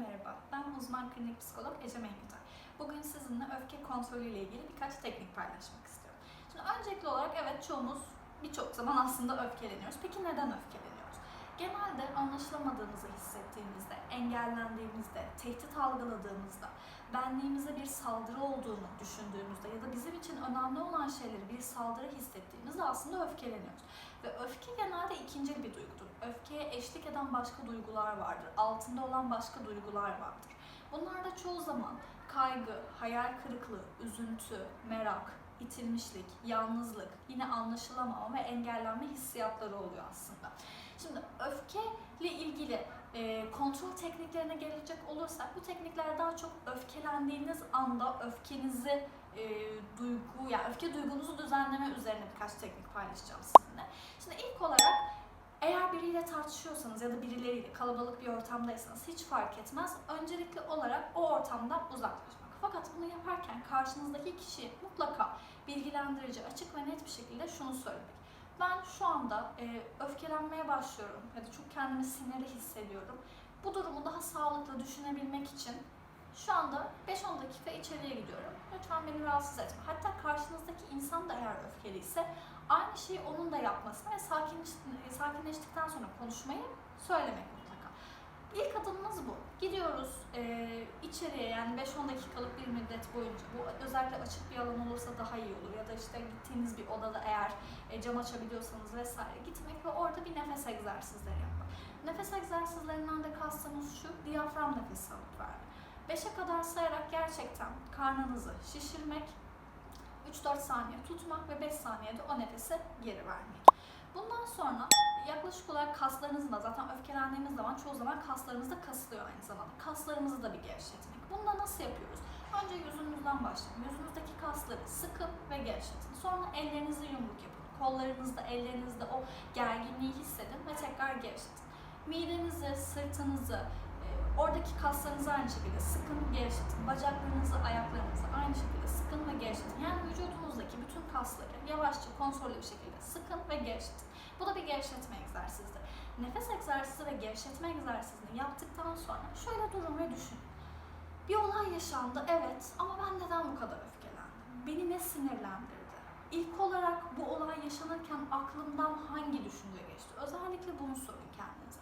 merhaba. Ben uzman klinik psikolog Ece Mengütay. Bugün sizinle öfke kontrolü ile ilgili birkaç teknik paylaşmak istiyorum. Şimdi öncelikli olarak evet çoğumuz birçok zaman aslında öfkeleniyoruz. Peki neden öfkeleniyoruz? Genelde anlaşılamadığımızı hissettiğimizde, engellendiğimizde, tehdit algıladığımızda, benliğimize bir saldırı olduğunu düşündüğümüzde ya da bizim için önemli olan şeyleri bir saldırı hissettiğimizde aslında öfkeleniyoruz. Ve öfke genelde ikincil bir duygudur. Öfkeye eşlik eden başka duygular vardır. Altında olan başka duygular vardır. Bunlar da çoğu zaman kaygı, hayal kırıklığı, üzüntü, merak, itilmişlik, yalnızlık, yine anlaşılamama ve engellenme hissiyatları oluyor aslında. Şimdi öfkeyle ilgili e, kontrol tekniklerine gelecek olursak bu teknikler daha çok öfkelendiğiniz anda öfkenizi e, duygu yani öfke duygunuzu düzenleme üzerine birkaç teknik paylaşacağım sizinle. Şimdi ilk olarak eğer biriyle tartışıyorsanız ya da birileriyle kalabalık bir ortamdaysanız hiç fark etmez. Öncelikli olarak o ortamdan uzaklaşmak. Fakat bunu yaparken karşınızdaki kişiye mutlaka bilgilendirici, açık ve net bir şekilde şunu söylemek. Ben şu anda e, öfkelenmeye başlıyorum ya da çok kendimi sinirli hissediyorum. Bu durumu daha sağlıklı düşünebilmek için şu anda 5-10 dakika içeriye gidiyorum. Lütfen beni rahatsız etme. Hatta karşınızdaki insan da eğer öfkeliyse aynı şeyi onun da yapmasını ve sakinleş, sakinleştikten sonra konuşmayı söylemek. İlk adımımız bu. Gidiyoruz e, içeriye yani 5-10 dakikalık bir müddet boyunca. Bu özellikle açık bir alan olursa daha iyi olur. Ya da işte gittiğiniz bir odada eğer e, cam açabiliyorsanız vesaire gitmek ve orada bir nefes egzersizleri yapmak. Nefes egzersizlerinden de kastımız şu, diyafram nefesi alıp vermek. 5'e kadar sayarak gerçekten karnınızı şişirmek, 3-4 saniye tutmak ve 5 saniyede o nefese geri vermek. Bundan sonra yaklaşık olarak kaslarınızın da zaten öfkelendiğimiz zaman çoğu zaman kaslarımız da kasılıyor aynı zamanda. Kaslarımızı da bir gevşetmek. Bunu da nasıl yapıyoruz? Önce yüzünüzden başlayın. Yüzünüzdeki kasları sıkın ve gevşetin. Sonra ellerinizi yumruk yapın. Kollarınızda, ellerinizde o gerginliği hissedin ve tekrar gevşetin. Midenizi, sırtınızı, e, oradaki kaslarınızı aynı şekilde sıkın, gevşetin. Bacaklarınızı, ayaklarınızı aynı şekilde sıkın ve gevşetin. Yani vücudunuzdaki bütün kasları yavaşça, kontrollü bir şekilde sıkın ve gevşetin. Bu da bir gevşetme egzersizidir. Nefes egzersizi ve gevşetme egzersizini yaptıktan sonra şöyle durun ve düşünün. Bir olay yaşandı, evet ama ben neden bu kadar öfkelendim? Beni ne sinirlendirdi? İlk olarak bu olay yaşanırken aklımdan hangi düşünce geçti? Özellikle bunu sorun kendinize.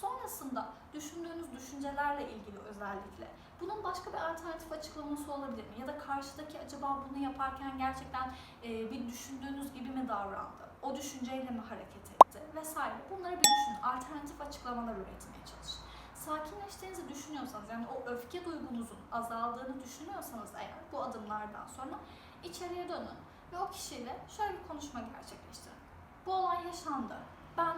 Sonrasında düşündüğünüz düşüncelerle ilgili özellikle bunun başka bir alternatif açıklaması olabilir mi? Ya da karşıdaki acaba bunu yaparken gerçekten bir düşündüğünüz gibi mi davrandı? O düşünceyle mi hareket etti? Vesaire. Bunları bir düşünün. Alternatif açıklamalar üretmeye çalışın. Sakinleştiğinizi düşünüyorsanız yani o öfke duygunuzun azaldığını düşünüyorsanız eğer bu adımlardan sonra içeriye dönün ve o kişiyle şöyle bir konuşma gerçekleştirin. Bu olay yaşandı. Ben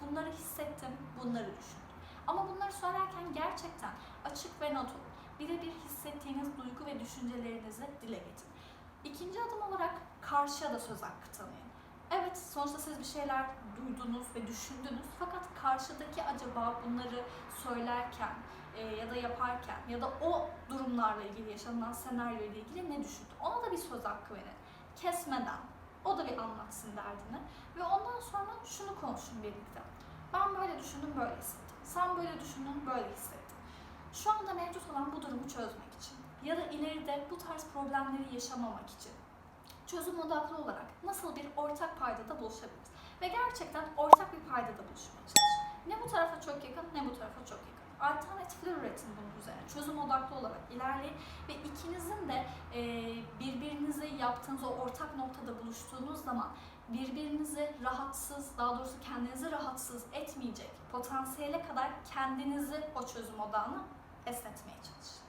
bunları hissettim, bunları düşündüm. Ama bunları söylerken gerçekten açık ve net olun. Birebir hissettiğiniz duygu ve düşüncelerinizi dile getirin. İkinci adım olarak karşıya da söz hakkı tanıyın. Evet, sonuçta siz bir şeyler duydunuz ve düşündünüz. Fakat karşıdaki acaba bunları söylerken e, ya da yaparken ya da o durumlarla ilgili yaşanılan senaryo ile ilgili ne düşündü? Ona da bir söz hakkı verin. Kesmeden. O da bir anlatsın derdini. Ve ondan sonra şunu konuşun birlikte. Ben böyle düşündüm, böyle hissettim. Sen böyle düşündün, böyle hissettin. Şu anda mevcut olan bu durumu çözmek için ya da ileride bu tarz problemleri yaşamamak için çözüm odaklı olarak nasıl ortak paydada buluşabiliriz? Ve gerçekten ortak bir paydada buluşmaya çalışın. Ne bu tarafa çok yakın ne bu tarafa çok yakın. Alternatifler üretin bunun üzerine. Çözüm odaklı olarak ilerleyin ve ikinizin de e, birbirinizi yaptığınız o ortak noktada buluştuğunuz zaman birbirinizi rahatsız, daha doğrusu kendinizi rahatsız etmeyecek potansiyele kadar kendinizi o çözüm odağına esnetmeye çalışın.